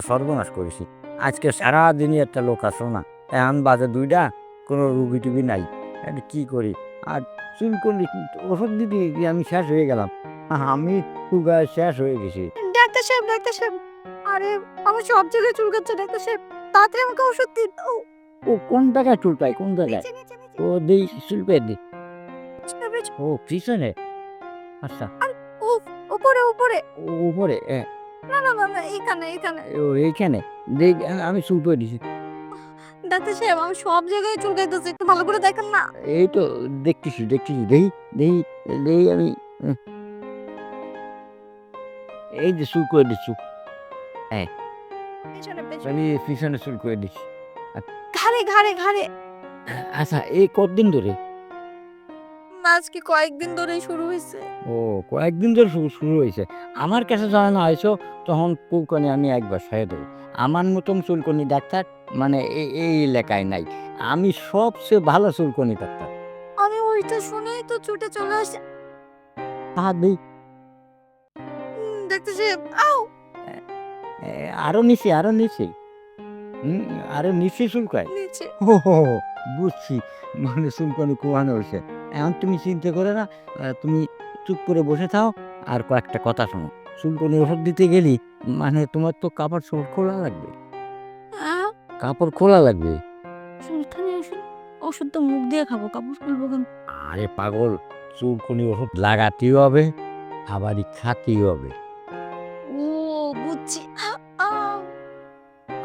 সর্বনাশ করেছি। আজকে সারা দিনই একটা লোক আসলো না। এখন বাজে দুইটা কোনো রুগী টুগি নাই। এটা কি করি? আর চুলকনি ওষুধ দিতে গিয়ে আমি শেষ হয়ে গেলাম। আমি চুলকায় শেষ হয়ে গেছি। ডাক্তার সাহেব ডাক্তার সাহেব! আরে আমার সব জায়গায় চুল চুলকাচ্ছে ডাক্তার সাহেব! তাড়াতাড়ি আমাকে ওষুধ দিন। ও কোন জায়গায় চুলকায় কোন জায়গায়? ও দিই চুলকে দি। ও পিছনে? আচ্ছা। ও উপরে উপরে উপরে এ, না না না না এখানে এখানে ও এইখানে? দেখ আমি চুলকে দিছি। ডাক্তার সাহেব আমি সব জায়গায় চুলকাইতেছে একটু ভালো করে দেখেন না। এই তো দেখতেছি দেখতেছি দেখি দেখি দেখি আমি এই যে চুল করে দিচ্ছু পেছনে আমি পিছনে চুল করে দিচ্ছি। ঘাড়ে ঘাড়ে ঘাড়ে। আচ্ছা এই কতদিন ধরে? আজকে কয়েকদিন ধরেই শুরু হয়েছে ও কয়েকদিন ধরে শুরু শুরু হয়েছে আমার কাছে যখন আইসো তখন চুলকনি আমি একবার সাহে দেবো। আমার মতন চুলকনি ডাক্তার মানে এই এই এলাকায় নাই। আমি সবচেয়ে ভালো চুলকনি ডাক্তার। আমি ওইটা শুনেই তো ছুটে চলে আসে। উম, ডাক্তার সাহেব আও! আরও নিচে আরও নিচে। হুম আরও নিচে চুলকায়। নিচে। ও বুঝছি। মানে চুলকানি কোয়ানো হয়েছে এখন তুমি চিন্তা করে না তুমি চুপ করে বসে থাও আর কয়েকটা কথা শোনো। চুলকানি ওষুধ দিতে গেলি মানে তোমার তো কাপড় চোপড় খোলা লাগবে। কাপড় খোলা লাগবে? চুলকানি ওষুধ ওষুধ তো মুখ দিয়ে খাব কাপড় খুলবো কেন? আরে পাগল চুলকানি ওষুধ লাগাতেও হবে আবারই খাতেও হবে। ও বুঝছি।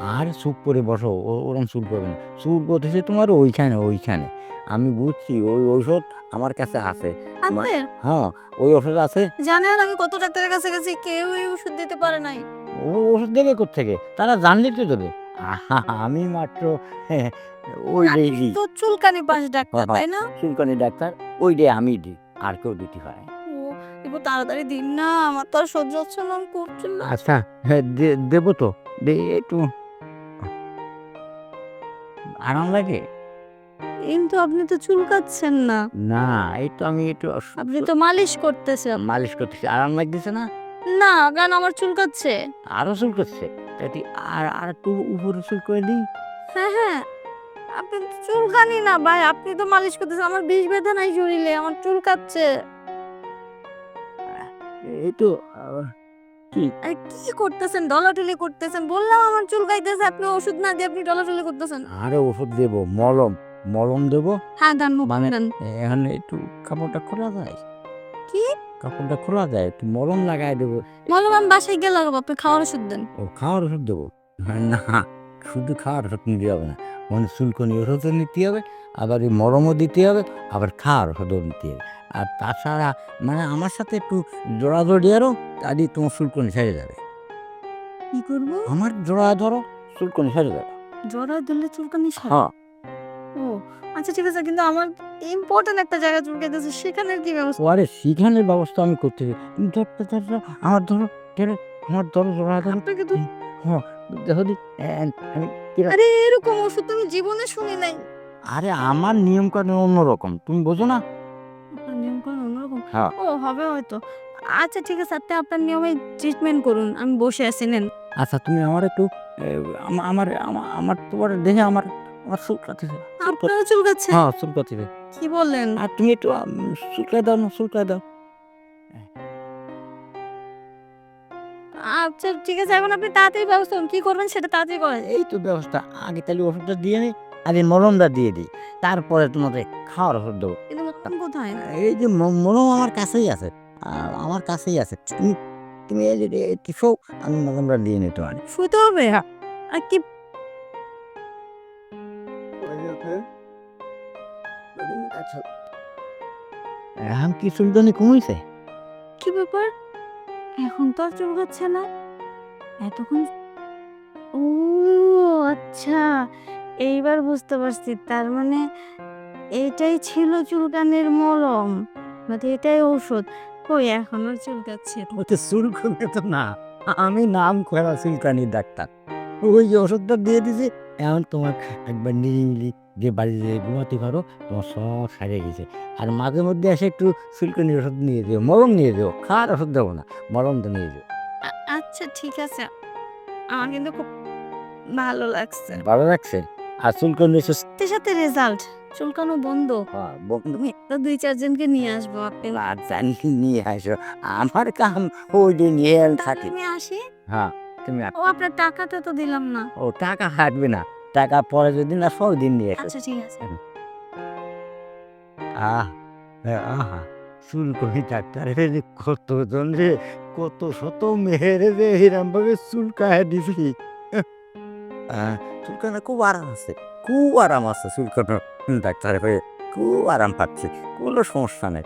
আর চুপ করে বসো ও- ওরম চুল করবে না। চুল করতেছে তোমার ওইখানে ওইখানে। আমি বুঝছি ওই ঔষধ আমার কাছে আছে। আপনার হ্যাঁ ওই ওষুধ আছে। জানেন আমি কত ডাক্তারের কাছে গেছি কেউ এই ওষুধ দিতে পারে নাই। ও ওষুধ দেবে থেকে তারা জানলে তো দেবে। আমি মাত্র হ্যাঁ, ওই দিই তো চুলকানি পাশ ডাক্তার হ্যাঁ, তাই না? চুলকানি ডাক্তার ওই ডে আমি দিই আর কেউ দিতে পারে। এবার তাড়াতাড়ি দিন না আমার তো আর সহ্য হচ্ছে না আচ্ছা হ্যাঁ দে- দেবো তো দে একটু। আরাম লাগে? কিন্তু আপনি তো চুলকাচ্ছেন না। না এই তো আমি একটু অস- আপনি তো মালিশ করতেছেন। মালিশ করতেছি আরাম লাগতেছে না? না কারণ আমার চুলকাচ্ছে আরও চুল করছে তাই আর আর একটু উপরে চুল করে দিই। হ্যাঁ হ্যাঁ। আপনি তো চুলকানি না ভাই আপনি তো মালিশ করতেছেন। আমার বিষ বেঁধে নাই শরীরে আমার চুলকাচ্ছে এই তো আহ, আরে কি করতেছেন? ডলাটলি করতেছেন? বললাম আমার চুলকাইতেছে আপনি ওষুধ না দিয়ে আপনি ডলাটলি করতেছেন। আরও ওষুধ দেবো মলম। মলম দেবো? হ্যাঁ দেন মানে- দেন। এখন একটু কাপড়টা খোলা যায়? কি? কাপড়টা খোলা যায়? একটু মলম লাগাই দেবো। বললাম আমি বাসায় গিয়ে লাগাবো আপনি খাওয়ার ওষুধ দেন। ও খাওয়ার ওষুধ দেবো? না শুধু খাওয়ার ওষুধ নিতে হবে না। মানে চুলকনি ওষুধও নিতে হবে আবার এই মলমও দিতে হবে আবার খাওয়ার ওষুধও নিতে হবে। আর তাছাড়া মানে আমার সাথে একটু জোড়াজোড়ি আরও তাহলে তোমার চুলকনি সেরে যাবে। কি করব? আমার জোড়া ধরো চুলকনি সেরে যাবে। জ্বর দিলে চুলকানি হ্যাঁ। ও আচ্ছা ঠিক আছে কিন্তু আমার ইম্পর্টেন্ট একটা জায়গা চুলকাইতেছে সেখানের কি ব্যবস্থা? আরে শিখানোর ব্যবস্থা আমি করতে তুমি ধরতে আমার ধরো আমার ধরো জোড়া ধরো। হ্যাঁ দেখো দি এ- আমি কিরা- আরে এরকম ওষুধ তো আমি জীবনে শুনি নাই। আরে আমার নিয়ম কানুন অন্যরকম। তুমি বোঝো না? হ্যাঁ। ও হবে হয়তো। আচ্ছা ঠিক আছে আপনি আপনার নিয়মে ট্রিটমেন্ট করুন আমি বসে আছি নেন। আচ্ছা তুমি আমার একটু আমার আমা- আমার তোমার দেখে আমার আমার চুল কাটিছে। আপনারও হ্যাঁ চুল কাটিছে কি বললেন? আর তুমি একটু আম, চুলকায় দাও না চুলকায় দাও। আচ্ছা ঠিক আছে এখন আপনি তাড়াতাড়ি ব্যবস্থা কি করবেন সেটা তাড়াতাড়ি করেন। এই তো ব্যবস্থা আগে তাহলে ওষুধটা দিয়ে নিই আগে মলমটা দিয়ে দিই তারপরে তোমাদের খাওয়ার ওষুধ দেবো। কিন্তু কোথায়? এই যে ম- মলম আমার কাছেই আছে। আমার কাছেই আছে। তুমি তুমি এই যে শোক আমি দিয়ে নিতে পারি শুতে হবে? আর কি? আচ্ছা এখন কি চুলদানি কমেছে কি ব্যাপার? এখন তো আর চুলকাচ্ছে না। এতক্ষণ ও আচ্ছা। এইবার বুঝতে পারছি। তার মানে এইটাই ছিল চুলকানির মলম মানে এটাই ঔষধ। কই এখনও চুলকাচ্ছে। ওতে চুল কমে তো না। আমি নাম করা চুলকানি ডাক্তার। ওই যে ওষুধটা দিয়ে দিছি এখন তোমার একবার নিরিমিলি যে বাড়িতে ঘুমাতে পারো তোমার সব সারিয়ে গেছে। আর মাঝে মধ্যে এসে একটু চুলকানির ওষুধ নিয়ে দিও মলম নিয়ে দিও খাওয়ার ওষুধ দেবো না মলমটা নিয়ে দিও আচ্ছা ঠিক আছে। আমার কিন্তু খুব ভালো লাগছে। ভালো লাগছে? আর চুলকানি সাথে রেজাল্ট। চুলকানো বন্ধ। বন্ধু তো দুই চারজনকে নিয়ে আসব আপনি নিয়ে আসো। আমার কাম ওই দিন থাকি। আমি আসি? হ্যাঁ তুমি ও আপনার টাকাটা তো দিলাম না। ও টাকা হাঁটবে না। টাকা পরে যদি না সব দিন নিয়ে আচ্ছা ঠিক আছে। আহ আহা চুলকনি ডাক্তারের যে কতজন রে কত শত মেহের রে এরম ভাবে চুলকায় দিছি। চুলকানো খুব আরাম আছে খুব আরাম আছে চুলকানো ডাক্তার হয়ে খুব আরাম পাচ্ছি, কোনো সমস্যা নেই।